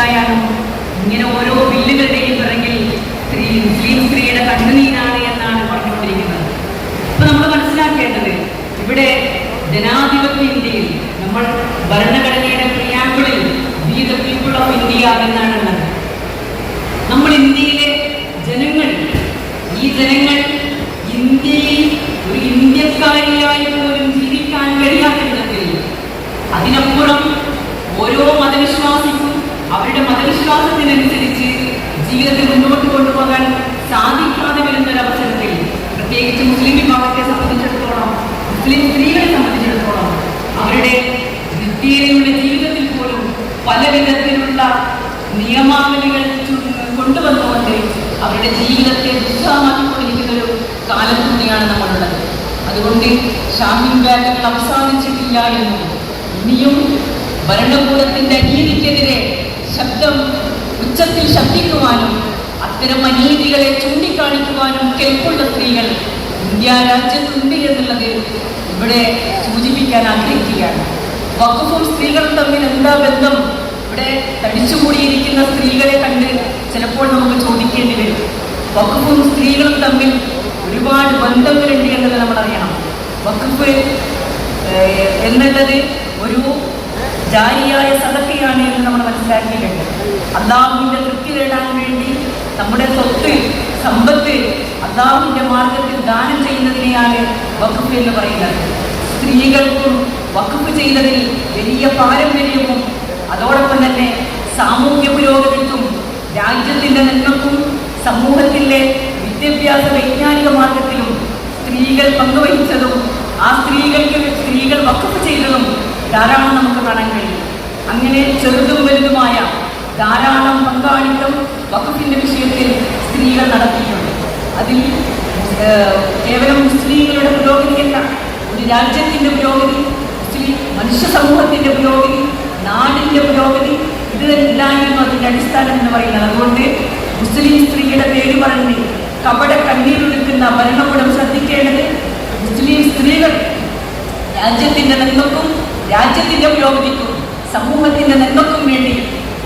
മനസ്സിലായാലും ഇങ്ങനെ ഓരോ ബില്ലുകളുടെയും പിറകിൽ സ്ത്രീ മുസ്ലിം സ്ത്രീയുടെ കണ്ണുനീരാണ് എന്നാണ് പറഞ്ഞുകൊണ്ടിരിക്കുന്നത്. അപ്പൊ നമ്മൾ മനസ്സിലാക്കേണ്ടത് ഇവിടെ ജനാധിപത്യ ഇന്ത്യയിൽ നമ്മൾ ഭരണഘടനയുടെ പ്രിയാമ്പിളിൽ we the people of India എന്നാണ് ഉള്ളത്. നമ്മൾ ഇന്ത്യയിലെ ജനങ്ങൾ ഈ ജനങ്ങൾ ഇന്ത്യയിൽ ഒരു ഇന്ത്യക്കാരിയായി പോലും ജീവിക്കാൻ കഴിയാത്ത വിധത്തിൽ അതിനപ്പുറം ഓരോ മതവിശ്വാസിക്കും അവരുടെ ജീവിതത്തിൽ ജീവിതത്തെ മുന്നോട്ട് കൊണ്ടുപോകാൻ സാധിക്കാതെ വരുന്ന ഒരു അവസരത്തിൽ പ്രത്യേകിച്ച് മുസ്ലിം വിഭാഗത്തെ സംബന്ധിച്ചിടത്തോളം മുസ്ലിം സ്ത്രീകളെ സംബന്ധിച്ചിടത്തോളം അവരുടെ വിദ്യയുടെ ജീവിതത്തിൽ പോലും പല വിധത്തിലുള്ള നിയമാവലികൾ കൊണ്ടുവന്നുകൊണ്ട് അവരുടെ ജീവിതത്തെ ദുസ്സഹമാക്കിക്കൊണ്ടിരിക്കുന്ന ഒരു കാലം തന്നെയാണ് നമ്മളുള്ളത്. അതുകൊണ്ട് ഷാഹിൻ ബാഗുകൾ അവസാനിച്ചിട്ടില്ല എന്നും ഇനിയും ഭരണകൂടത്തിന്റെ അനീതിക്കെതിരെ ശബ്ദം ഉച്ചത്തിൽ ശബ്ദിക്കുവാനും അത്തരം അനീതികളെ ചൂണ്ടിക്കാണിക്കുവാനും കെൽപ്പുള്ള സ്ത്രീകൾ ഇന്ത്യ രാജ്യത്തുണ്ട് എന്നുള്ളത് ഇവിടെ സൂചിപ്പിക്കാൻ ആഗ്രഹിക്കുകയാണ്. വകുപ്പും സ്ത്രീകളും തമ്മിൽ എന്താ ബന്ധം? ഇവിടെ തടിച്ചുകൂടിയിരിക്കുന്ന സ്ത്രീകളെ കണ്ട് ചിലപ്പോൾ നമുക്ക് ചോദിക്കേണ്ടി വരും. വകുപ്പും സ്ത്രീകളും തമ്മിൽ ഒരുപാട് ബന്ധങ്ങളുണ്ട് എന്നത് നമ്മൾ അറിയണം വകുപ്പ് എന്നുള്ളത് ജാരിയായ സദക്കയാണ് എന്ന് നമ്മൾ മനസ്സിലാക്കിയിട്ടുണ്ട് അള്ളാഹുവിന്റെ തൃപ്തി നേടാൻ വേണ്ടി നമ്മുടെ സ്വത്ത് സമ്പത്ത് അള്ളാഹുവിന്റെ മാർഗത്തിൽ ദാനം ചെയ്യുന്നതിനെയാണ് വഖഫ് എന്ന് പറയുന്നത്. സ്ത്രീകൾക്കും വഖഫ് ചെയ്യുന്നതിൽ വലിയ പാരമ്പര്യവും അതോടൊപ്പം തന്നെ സാമൂഹ്യ പുരോഗതിക്കും രാജ്യത്തിന്റെ നന്മക്കും സമൂഹത്തിലെ വിദ്യാഭ്യാസ വൈജ്ഞാനിക മാർഗത്തിലും സ്ത്രീകൾ പങ്കുവഹിച്ചതും ആ സ്ത്രീകൾക്ക് സ്ത്രീകൾ ചെയ്തതും ധാരാളം നമുക്ക് കാണാൻ കഴിയും. അങ്ങനെ ചെറുതും വലുതുമായ ധാരാളം പങ്കാളിത്തം വകുപ്പിന്റെ വിഷയത്തിൽ സ്ത്രീകൾ നടത്തിയിട്ടുണ്ട്. അതിൽ കേവലം മുസ്ലിങ്ങളുടെ പുരോഗതിയല്ല. ഒരു രാജ്യത്തിന്റെ പുരോഗതി മുസ്ലിം മനുഷ്യ സമൂഹത്തിന്റെ പുരോഗതി നാടിന്റെ പുരോഗതി ഇത് തന്നെയായിരുന്നു അതിന്റെ അടിസ്ഥാനം എന്ന് പറയുന്നത്. അതുകൊണ്ട് മുസ്ലിം സ്ത്രീയുടെ പേര് പറഞ്ഞ് കപട കണ്ണീരൊടുക്കുന്ന ഭരണകൂടം ശ്രദ്ധിക്കേണ്ടത് മുസ്ലിം സ്ത്രീകൾ രാജ്യത്തിന്റെ നന്മക്കും രാജ്യത്തിന്റെ പുരോഗതിക്കും സമൂഹത്തിന്റെ നന്മക്കും വേണ്ടി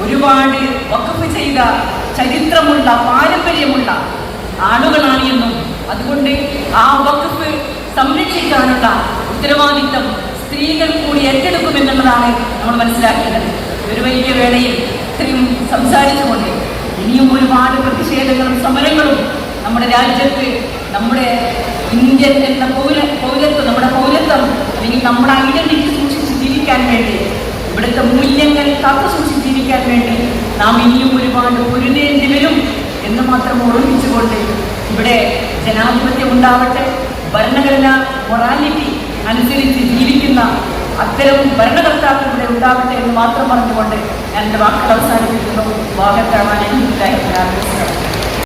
ഒരുപാട് വഖഫ് ചെയ്ത ചരിത്രമുള്ള പാരമ്പര്യമുള്ള ആളുകളാണ് എന്നും അതുകൊണ്ട് ആ വഖഫ് സംരക്ഷിക്കാനുള്ള ഉത്തരവാദിത്തം സ്ത്രീകൾ കൂടി ഏറ്റെടുക്കുമെന്നുള്ളതാണ് നമ്മൾ മനസ്സിലാക്കേണ്ടത്. ഒരു വലിയ വേളയിൽ ഇത്രയും സംസാരിച്ചുകൊണ്ട് ഇനിയും ഒരുപാട് പ്രതിഷേധങ്ങളും സമരങ്ങളും നമ്മുടെ രാജ്യത്ത് നമ്മുടെ ഇന്ത്യൻ എന്ന പൗര പൗരത്വം നമ്മുടെ പൗരത്വം അല്ലെങ്കിൽ നമ്മുടെ കാത്തു ജീവിക്കാൻ വേണ്ടി നാം ഇനിയും ഒരുപാട് പൊരുതേണ്ടി വരും എന്ന് മാത്രം ഓർമ്മിച്ചുകൊണ്ട് ഇവിടെ ജനാധിപത്യം ഉണ്ടാവട്ടെ ഭരണഘടന മൊറാലിറ്റി അനുസരിച്ച് ജീവിക്കുന്ന അത്തരം ഭരണകർത്താക്കൾ ഇവിടെ ഉണ്ടാവട്ടെ എന്ന് മാത്രം പറഞ്ഞുകൊണ്ട് ഞാൻ എന്റെ വാക്കുകൾ അവസാനിപ്പിക്കുന്നു. വാഹത്താവാൻ എനിക്ക്